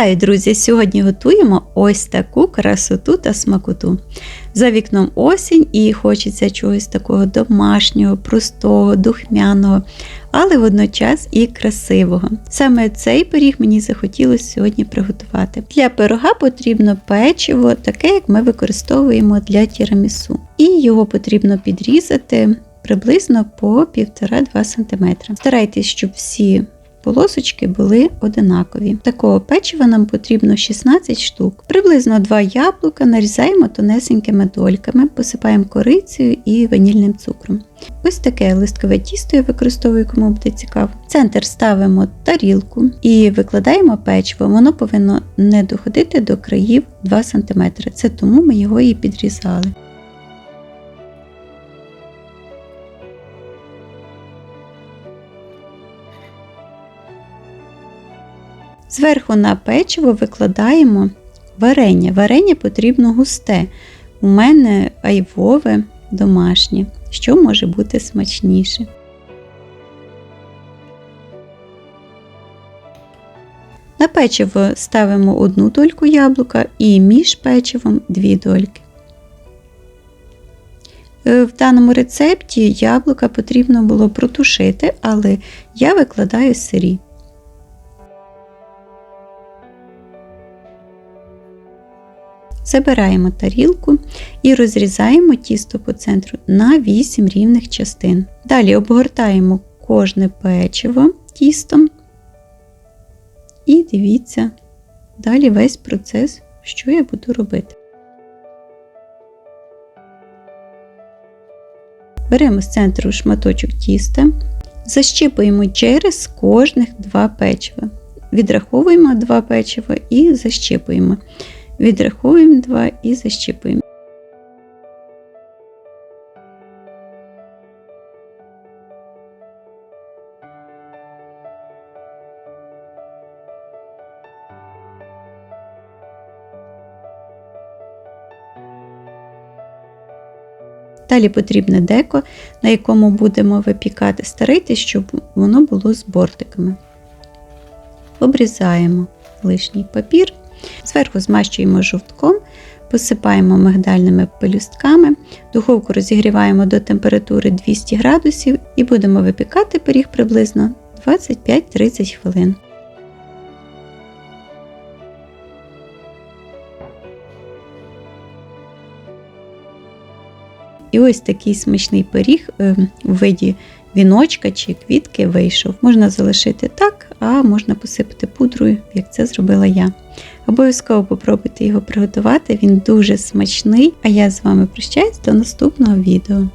Вітаю, друзі! Сьогодні готуємо ось таку красоту та смакоту. За вікном осінь і хочеться чогось такого домашнього, простого, духмяного, але водночас і красивого. Саме цей пиріг мені захотілося сьогодні приготувати. Для пирога потрібно печиво, таке, як ми використовуємо для тірамісу. І його потрібно підрізати приблизно по 1,5-2 см. Старайтесь, щоб всі полосочки були одинакові. Такого печива нам потрібно 16 штук. Приблизно 2 яблука нарізаємо тонесенькими дольками, посипаємо корицею і ванільним цукром. Ось таке листкове тісто я використовую, кому буде цікаво. В центр ставимо тарілку і викладаємо печиво. Воно повинно не доходити до країв 2 см. Це тому ми його і підрізали. Зверху на печиво викладаємо варення. Варення потрібно густе. У мене айвове домашнє, що може бути смачніше. На печиво ставимо одну дольку яблука і між печивом дві дольки. Е, в даному рецепті яблука потрібно було протушити, але я викладаю сирі. Забираємо тарілку і розрізаємо тісто по центру на 8 рівних частин. Далі обгортаємо кожне печиво тістом і дивіться далі весь процес, що я буду робити. Беремо з центру шматочок тіста, защіпуємо через кожних два печива. Відраховуємо два печива і защіпуємо відрахуємо 2 і защіпуємо. Далі потрібне деко, на якому будемо випікати, старайтесь, щоб воно було з бортиками. Обрізаємо лишній папір Зверху змащуємо жовтком, посипаємо мигдальними пелюстками, духовку розігріваємо до температури 200 градусів і будемо випікати пиріг приблизно 25-30 хвилин. І ось такий смачний пиріг е, у виді віночка чи квітки вийшов. Можна залишити так, а можна посипати пудрою, як це зробила я. Обов'язково попробуйте його приготувати, він дуже смачний. А я з вами прощаюсь до наступного відео.